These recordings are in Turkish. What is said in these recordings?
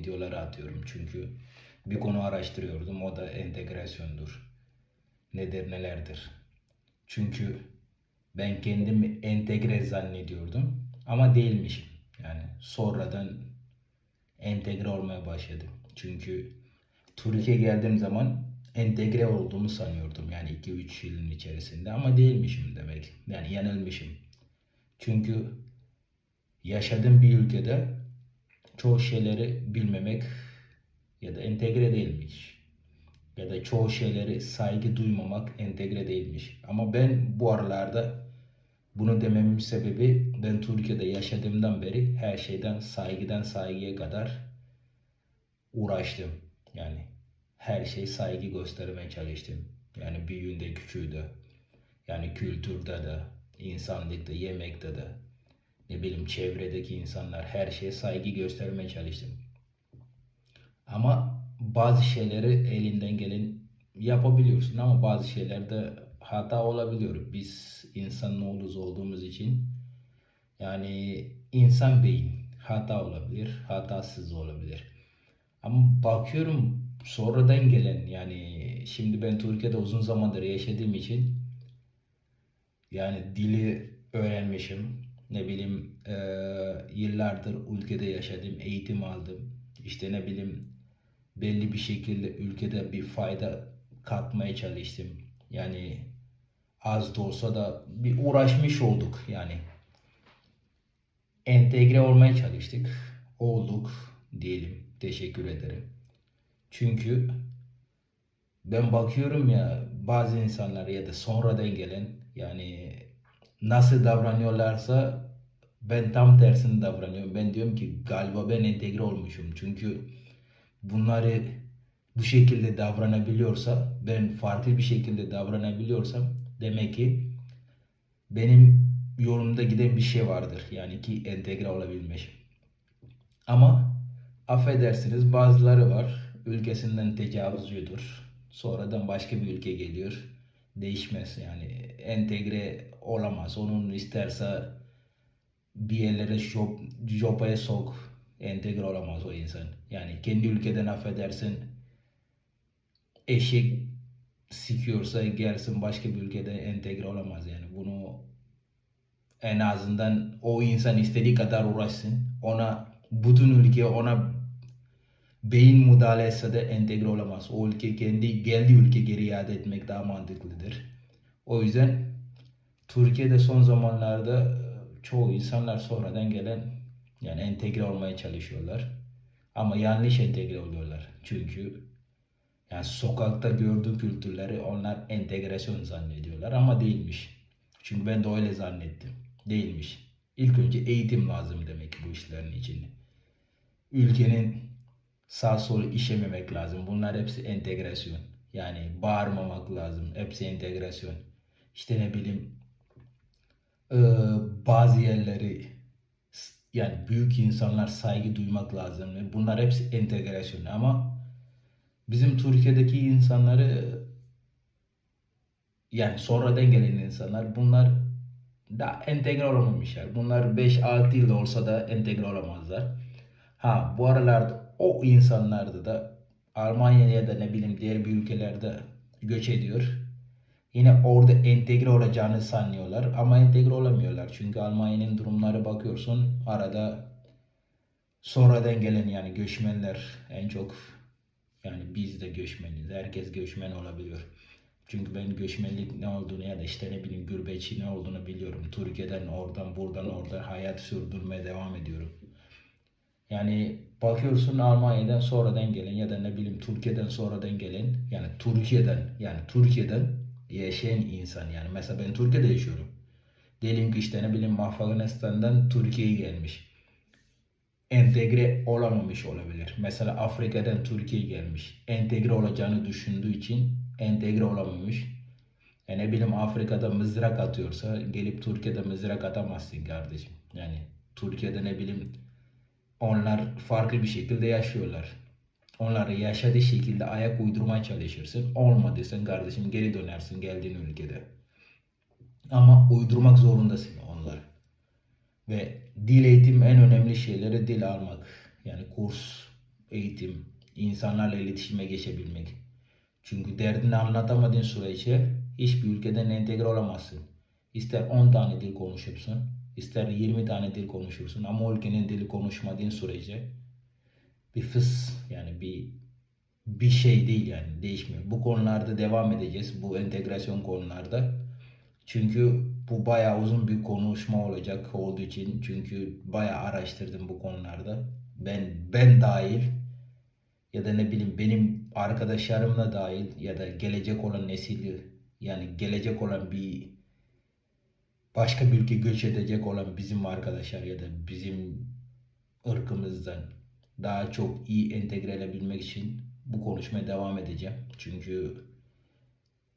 videoları atıyorum. Çünkü bir konu araştırıyordum. O da entegrasyondur. Nedir nelerdir. Çünkü ben kendimi entegre zannediyordum. Ama değilmişim. Yani sonradan entegre olmaya başladım. Çünkü Türkiye'ye geldiğim zaman entegre olduğumu sanıyordum. Yani 2-3 yılın içerisinde ama değilmişim demek. Yani yanılmışım. Çünkü yaşadığım bir ülkede çoğu şeyleri bilmemek ya da entegre değilmiş. Ya da çoğu şeyleri saygı duymamak entegre değilmiş. Ama ben bu aralarda bunu dememin sebebi ben Türkiye'de yaşadığımdan beri her şeyden saygıdan saygıya kadar uğraştım. Yani her şey saygı göstermeye çalıştım. Yani büyüğünde küçüğü Yani kültürde de, insanlıkta, yemekte de, ne bileyim çevredeki insanlar her şeye saygı göstermeye çalıştım. Ama bazı şeyleri elinden gelen yapabiliyorsun ama bazı şeylerde hata olabiliyor. Biz insan oğluz olduğumuz için yani insan beyin hata olabilir, hatasız olabilir. Ama bakıyorum sonradan gelen yani şimdi ben Türkiye'de uzun zamandır yaşadığım için yani dili öğrenmişim. Ne bileyim e, yıllardır ülkede yaşadım, eğitim aldım. İşte ne bileyim belli bir şekilde ülkede bir fayda katmaya çalıştım. Yani az da olsa da bir uğraşmış olduk yani. Entegre olmaya çalıştık. Olduk diyelim. Teşekkür ederim. Çünkü ben bakıyorum ya bazı insanlar ya da sonradan gelen yani nasıl davranıyorlarsa ben tam tersini davranıyorum. Ben diyorum ki galiba ben entegre olmuşum. Çünkü bunları bu şekilde davranabiliyorsa ben farklı bir şekilde davranabiliyorsam demek ki benim yolumda giden bir şey vardır. Yani ki entegre olabilmişim. Ama affedersiniz bazıları var ülkesinden tecavüzcüdür. Sonradan başka bir ülke geliyor. Değişmez yani entegre olamaz. Onun isterse bir yerlere job, jobaya sok entegre olamaz o insan. Yani kendi ülkeden affedersin eşek sikiyorsa gelsin başka bir ülkede entegre olamaz yani. Bunu en azından o insan istediği kadar uğraşsın. Ona bütün ülke ona beyin müdahale etse de entegre olamaz. O ülke kendi geldiği ülke geri iade etmek daha mantıklıdır. O yüzden Türkiye'de son zamanlarda e, çoğu insanlar sonradan gelen yani entegre olmaya çalışıyorlar. Ama yanlış entegre oluyorlar. Çünkü yani sokakta gördüğü kültürleri onlar entegrasyon zannediyorlar ama değilmiş. Çünkü ben de öyle zannettim. Değilmiş. İlk önce eğitim lazım demek ki bu işlerin içinde. Ülkenin sağ solu işememek lazım. Bunlar hepsi entegrasyon. Yani bağırmamak lazım. Hepsi entegrasyon. İşte ne bileyim bazı yerleri yani büyük insanlar saygı duymak lazım. Bunlar hepsi entegrasyon ama bizim Türkiye'deki insanları yani sonradan gelen insanlar bunlar da entegre olamamışlar. Bunlar 5-6 yıl olsa da entegre olamazlar. Ha bu aralarda o insanlarda da Almanya'ya da ne bileyim diğer bir ülkelerde göç ediyor. Yine orada entegre olacağını sanıyorlar ama entegre olamıyorlar. Çünkü Almanya'nın durumları bakıyorsun arada sonradan gelen yani göçmenler en çok yani biz de göçmeniz. Herkes göçmen olabiliyor. Çünkü ben göçmenlik ne olduğunu ya da işte ne bileyim gurbetçi ne olduğunu biliyorum. Türkiye'den oradan buradan orada hayat sürdürmeye devam ediyorum. Yani bakıyorsun Almanya'dan sonradan gelen ya da ne bileyim Türkiye'den sonradan gelen yani Türkiye'den yani Türkiye'den yaşayan insan yani mesela ben Türkiye'de yaşıyorum. Diyelim ki işte ne bileyim Afganistan'dan Türkiye'ye gelmiş. Entegre olamamış olabilir. Mesela Afrika'dan Türkiye'ye gelmiş. Entegre olacağını düşündüğü için entegre olamamış. E ne bileyim Afrika'da mızrak atıyorsa gelip Türkiye'de mızrak atamazsın kardeşim. Yani Türkiye'de ne bileyim onlar farklı bir şekilde yaşıyorlar. Onları yaşadığı şekilde ayak uydurmaya çalışırsın. Olmadıysa kardeşim geri dönersin geldiğin ülkede. Ama uydurmak zorundasın onları. Ve dil eğitim en önemli şeyleri dil almak. Yani kurs eğitim, insanlarla iletişime geçebilmek. Çünkü derdini anlatamadığın sürece hiçbir ülkeden entegre olamazsın. İster 10 tane dil konuşursun, ister 20 tane dil konuşursun ama o ülkenin dili konuşmadığın sürece bir fıs yani bir bir şey değil yani değişmiyor. Bu konularda devam edeceğiz. Bu entegrasyon konularda. Çünkü bu bayağı uzun bir konuşma olacak olduğu için çünkü bayağı araştırdım bu konularda. Ben ben dahil ya da ne bileyim benim arkadaşlarım da dahil ya da gelecek olan nesil yani gelecek olan bir başka bir ülke göç edecek olan bizim arkadaşlar ya da bizim ırkımızdan daha çok iyi entegre edebilmek için bu konuşmaya devam edeceğim. Çünkü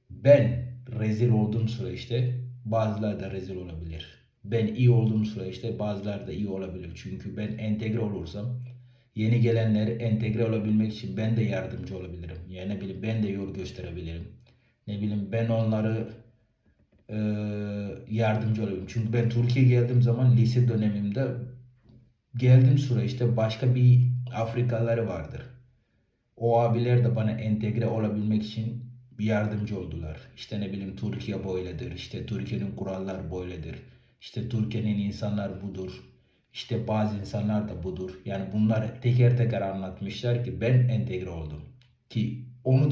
ben rezil olduğum süreçte bazıları da rezil olabilir. Ben iyi olduğum süreçte bazıları da iyi olabilir. Çünkü ben entegre olursam yeni gelenler entegre olabilmek için ben de yardımcı olabilirim. Yani ne bileyim ben de yol gösterebilirim. Ne bileyim ben onları e, yardımcı olabilirim. Çünkü ben Türkiye'ye geldiğim zaman lise dönemimde geldiğim süreçte başka bir Afrikalıları vardır. O abiler de bana entegre olabilmek için yardımcı oldular. İşte ne bileyim Türkiye böyledir. İşte Türkiye'nin kurallar böyledir. İşte Türkiye'nin insanlar budur. İşte bazı insanlar da budur. Yani bunlar teker teker anlatmışlar ki ben entegre oldum. Ki onu da